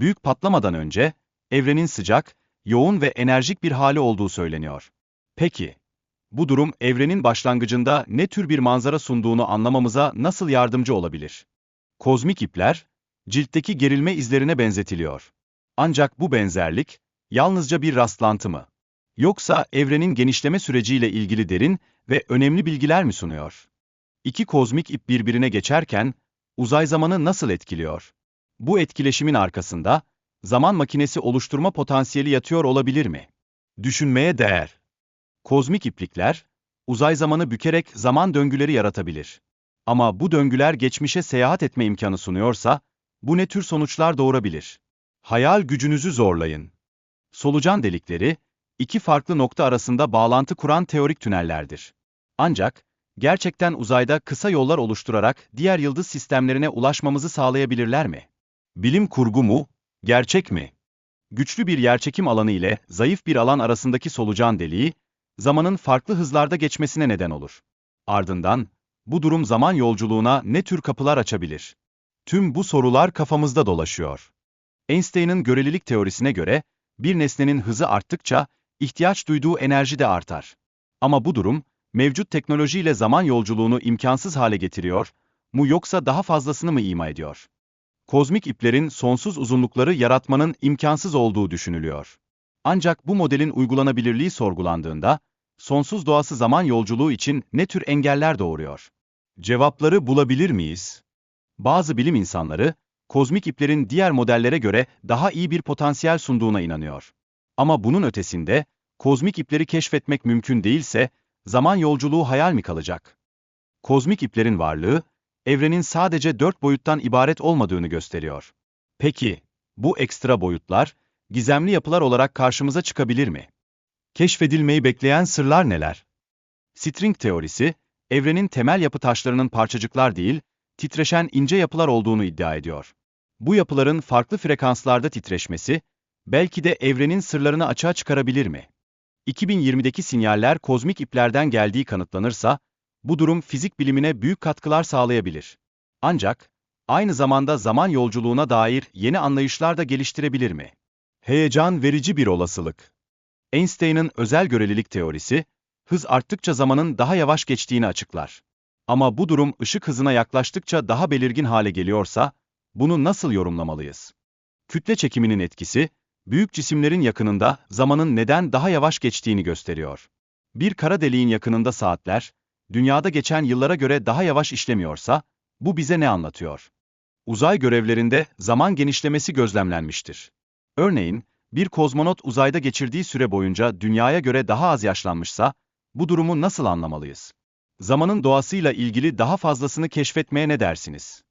büyük patlamadan önce, evrenin sıcak, yoğun ve enerjik bir hali olduğu söyleniyor. Peki, bu durum evrenin başlangıcında ne tür bir manzara sunduğunu anlamamıza nasıl yardımcı olabilir? Kozmik ipler, ciltteki gerilme izlerine benzetiliyor. Ancak bu benzerlik, yalnızca bir rastlantı mı? Yoksa evrenin genişleme süreciyle ilgili derin ve önemli bilgiler mi sunuyor? İki kozmik ip birbirine geçerken, uzay zamanı nasıl etkiliyor? Bu etkileşimin arkasında, zaman makinesi oluşturma potansiyeli yatıyor olabilir mi? Düşünmeye değer. Kozmik iplikler, uzay zamanı bükerek zaman döngüleri yaratabilir. Ama bu döngüler geçmişe seyahat etme imkanı sunuyorsa, bu ne tür sonuçlar doğurabilir? Hayal gücünüzü zorlayın. Solucan delikleri, iki farklı nokta arasında bağlantı kuran teorik tünellerdir. Ancak, gerçekten uzayda kısa yollar oluşturarak diğer yıldız sistemlerine ulaşmamızı sağlayabilirler mi? Bilim kurgu mu, gerçek mi? Güçlü bir yerçekim alanı ile zayıf bir alan arasındaki solucan deliği, zamanın farklı hızlarda geçmesine neden olur. Ardından, bu durum zaman yolculuğuna ne tür kapılar açabilir? Tüm bu sorular kafamızda dolaşıyor. Einstein'ın görelilik teorisine göre, bir nesnenin hızı arttıkça, ihtiyaç duyduğu enerji de artar. Ama bu durum, mevcut teknolojiyle zaman yolculuğunu imkansız hale getiriyor mu yoksa daha fazlasını mı ima ediyor? Kozmik iplerin sonsuz uzunlukları yaratmanın imkansız olduğu düşünülüyor. Ancak bu modelin uygulanabilirliği sorgulandığında, sonsuz doğası zaman yolculuğu için ne tür engeller doğuruyor? Cevapları bulabilir miyiz? Bazı bilim insanları, kozmik iplerin diğer modellere göre daha iyi bir potansiyel sunduğuna inanıyor. Ama bunun ötesinde, kozmik ipleri keşfetmek mümkün değilse, zaman yolculuğu hayal mi kalacak? Kozmik iplerin varlığı, evrenin sadece dört boyuttan ibaret olmadığını gösteriyor. Peki, bu ekstra boyutlar, gizemli yapılar olarak karşımıza çıkabilir mi? Keşfedilmeyi bekleyen sırlar neler? String teorisi, evrenin temel yapı taşlarının parçacıklar değil, titreşen ince yapılar olduğunu iddia ediyor. Bu yapıların farklı frekanslarda titreşmesi, belki de evrenin sırlarını açığa çıkarabilir mi? 2020'deki sinyaller kozmik iplerden geldiği kanıtlanırsa, bu durum fizik bilimine büyük katkılar sağlayabilir. Ancak, aynı zamanda zaman yolculuğuna dair yeni anlayışlar da geliştirebilir mi? Heyecan verici bir olasılık. Einstein'ın özel görelilik teorisi, hız arttıkça zamanın daha yavaş geçtiğini açıklar. Ama bu durum ışık hızına yaklaştıkça daha belirgin hale geliyorsa, bunu nasıl yorumlamalıyız? Kütle çekiminin etkisi, büyük cisimlerin yakınında zamanın neden daha yavaş geçtiğini gösteriyor. Bir kara deliğin yakınında saatler, dünyada geçen yıllara göre daha yavaş işlemiyorsa, bu bize ne anlatıyor? Uzay görevlerinde zaman genişlemesi gözlemlenmiştir. Örneğin, bir kozmonot uzayda geçirdiği süre boyunca dünyaya göre daha az yaşlanmışsa, bu durumu nasıl anlamalıyız? Zamanın doğasıyla ilgili daha fazlasını keşfetmeye ne dersiniz?